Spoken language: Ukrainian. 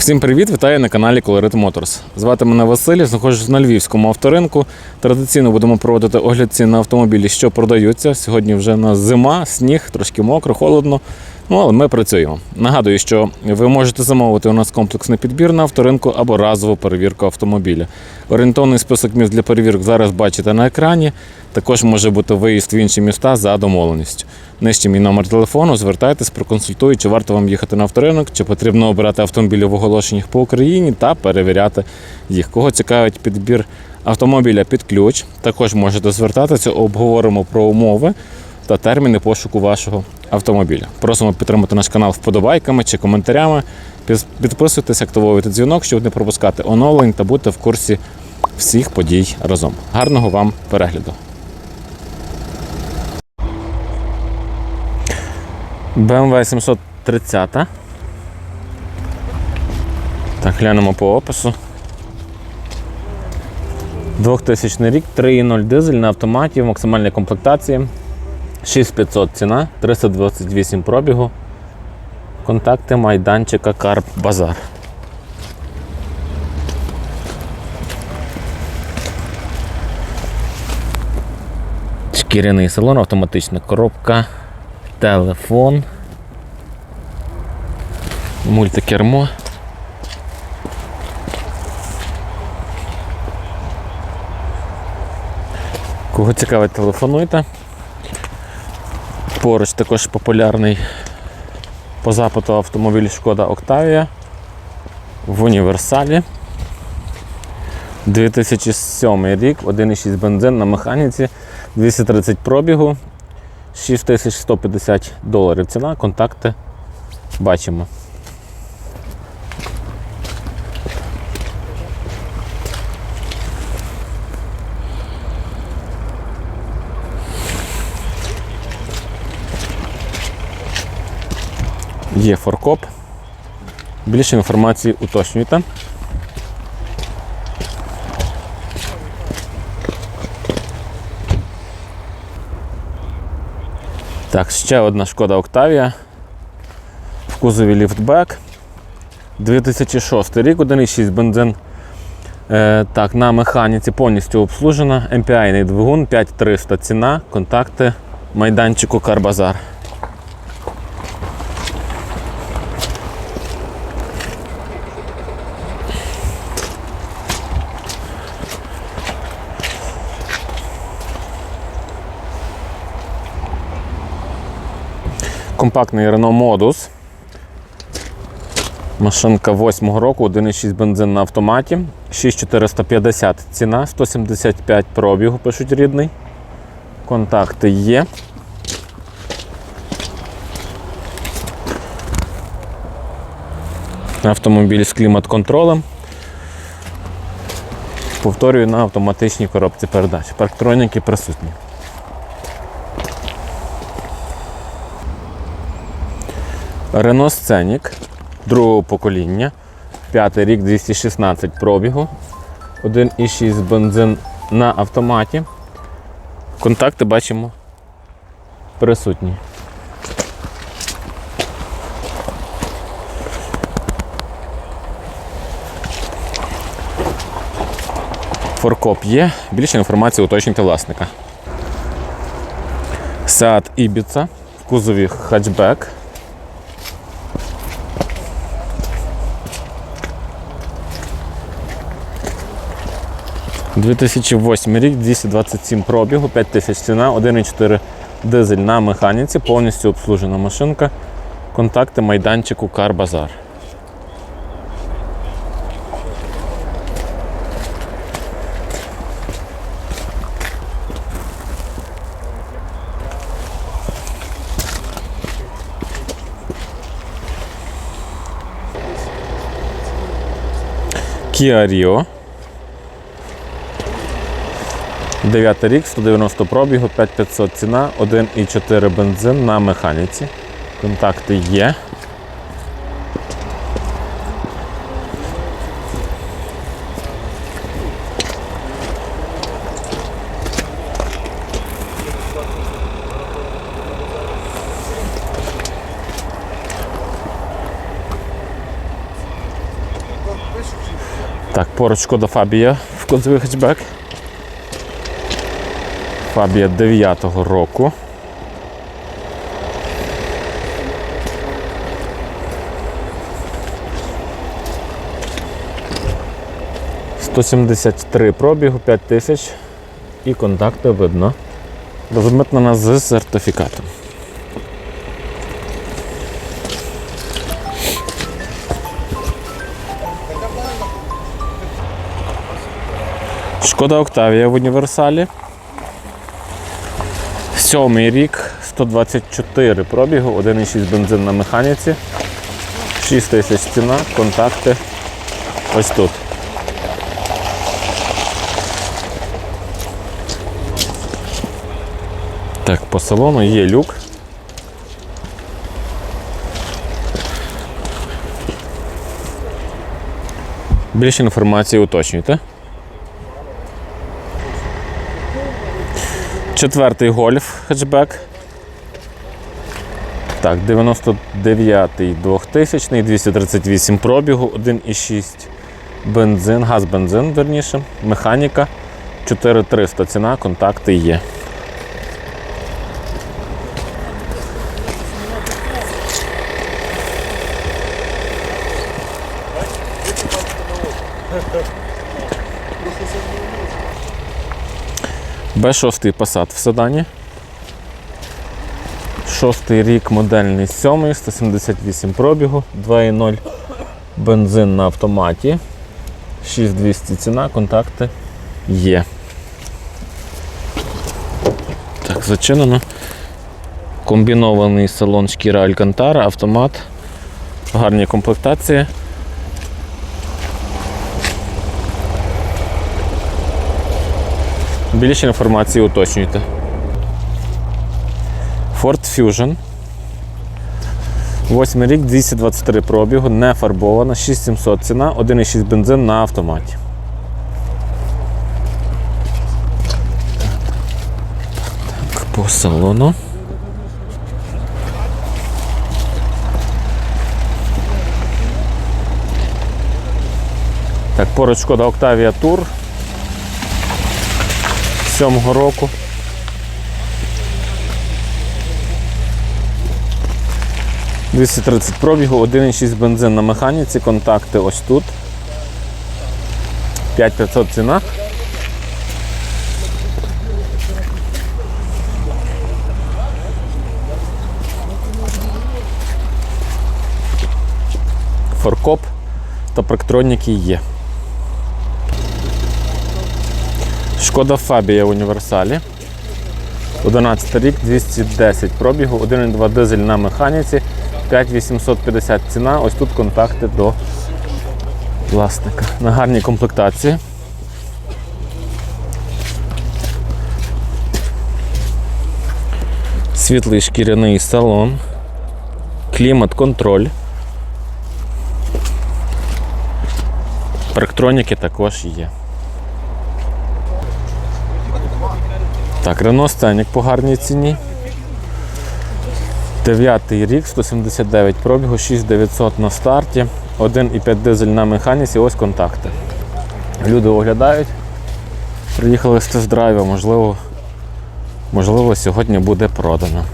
Всім привіт, вітаю на каналі Colorit Motors. Звати мене Василь, знаходжусь на львівському авторинку. Традиційно будемо проводити огляд цін на автомобілі, що продаються. Сьогодні вже на зима, сніг, трошки мокро, холодно. Ну, але ми працюємо. Нагадую, що ви можете замовити у нас комплексний підбір на авторинку або разову перевірку автомобіля. Орієнтовний список міст для перевірок зараз бачите на екрані. Також може бути виїзд в інші міста за домовленістю. Нижче мій номер телефону, звертайтесь, проконсультую, чи варто вам їхати на авторинок, чи потрібно обирати автомобілі в оголошеннях по Україні та перевіряти їх. Кого цікавить підбір автомобіля під ключ, також можете звертатися, обговоримо про умови та терміни пошуку вашого автомобіля. Просимо підтримати наш канал вподобайками чи коментарями. Підписуйтесь, активовуйте дзвінок, щоб не пропускати оновлень та бути в курсі всіх подій разом. Гарного вам перегляду! BMW 730. Так, глянемо по опису. 2000 рік, 3.0 дизель на автоматі в максимальній комплектації. 6500 ціна, 328 пробігу. Контакти майданчика Карп Базар. Шкіряний салон, автоматична коробка, телефон, мультикермо. Кого цікавить, телефонуйте. Поруч також популярний по запиту автомобіль Шкода Октавія в універсалі. 2007 рік, 1,6 бензин на механіці, 230 пробігу, 6150 доларів ціна, контакти бачимо. Є форкоп. Більше інформації уточнюйте. Так, ще одна шкода Октавія. В кузові ліфтбек. 2006 рік, 1,6 бензин. Е, так, на механіці повністю обслужена. MPI двигун, 5300 ціна, контакти майданчику Карбазар. Компактний Renault Modus. Машинка 8-го року, 1,6 бензин на автоматі. 6450 ціна, 175 пробігу, пишуть рідний. Контакти є. Автомобіль з клімат-контролем. Повторюю на автоматичній коробці передач. Парктроніки присутні. Renault Scenic другого покоління. П'ятий рік 216 пробігу. 1,6 бензин на автоматі. Контакти бачимо присутні. Форкоп є. Більше інформації уточнюйте власника. Seat Ibiza в кузові хатчбек. 2008 рік, 227 пробігу, 5000 ціна, 1,4 дизель на механіці, повністю обслужена машинка. Контакти майданчику Карбазар. Kia Rio. 9 рік, 190 пробігу, 5500 ціна, 1,4 бензин на механіці. Контакти є. Так, поруч шкода Фабія в кузовий хетчбек. Фабія 9-го року. «173 пробігу, 5 тисяч і контакти видно. Розмитнена з сертифікатом. Шкода Октавія в універсалі. Сьомий рік, 124 пробігу, 1,6 бензин на механіці, 6 тисяч ціна, контакти ось тут. Так, по салону є люк. Більше інформації уточнюйте. Четвертий гольф хетчбек. Так, 99-й 2000 238 пробігу, 1,6 бензин, газ бензин, верніше, механіка, 4300 ціна, контакти є. Б6 Passat в седані. Шостий рік модельний 7, 178 пробігу, 2,0 бензин на автоматі. 6200 ціна, контакти є. Так, зачинено. Комбінований салон шкіра Алькантара, автомат, гарні комплектації. Більше інформації уточнюйте. Ford Fusion. Восьмий рік, 223 пробігу, не фарбована, 6700 ціна, 1,6 бензин на автоматі. Так, по салону. Так, поруч шкода Octavia Tour 7 року. «230 пробігу, 1,6 бензин на механіці, контакти ось тут. 5500 ціна. Форкоп та проктроніки є. Шкода Фабія універсалі. 11 рік, 210 пробігу, 1,2 дизель на механіці, 5850 ціна. Ось тут контакти до власника. На гарній комплектації. Світлий шкіряний салон, клімат-контроль. Парктроніки також є. Так, Рено Стенік по гарній ціні. Дев'ятий рік, 179 пробігу, 6900 на старті, 1,5 дизель на механіці, ось контакти. Люди оглядають, приїхали з тест-драйва, можливо, можливо, сьогодні буде продано.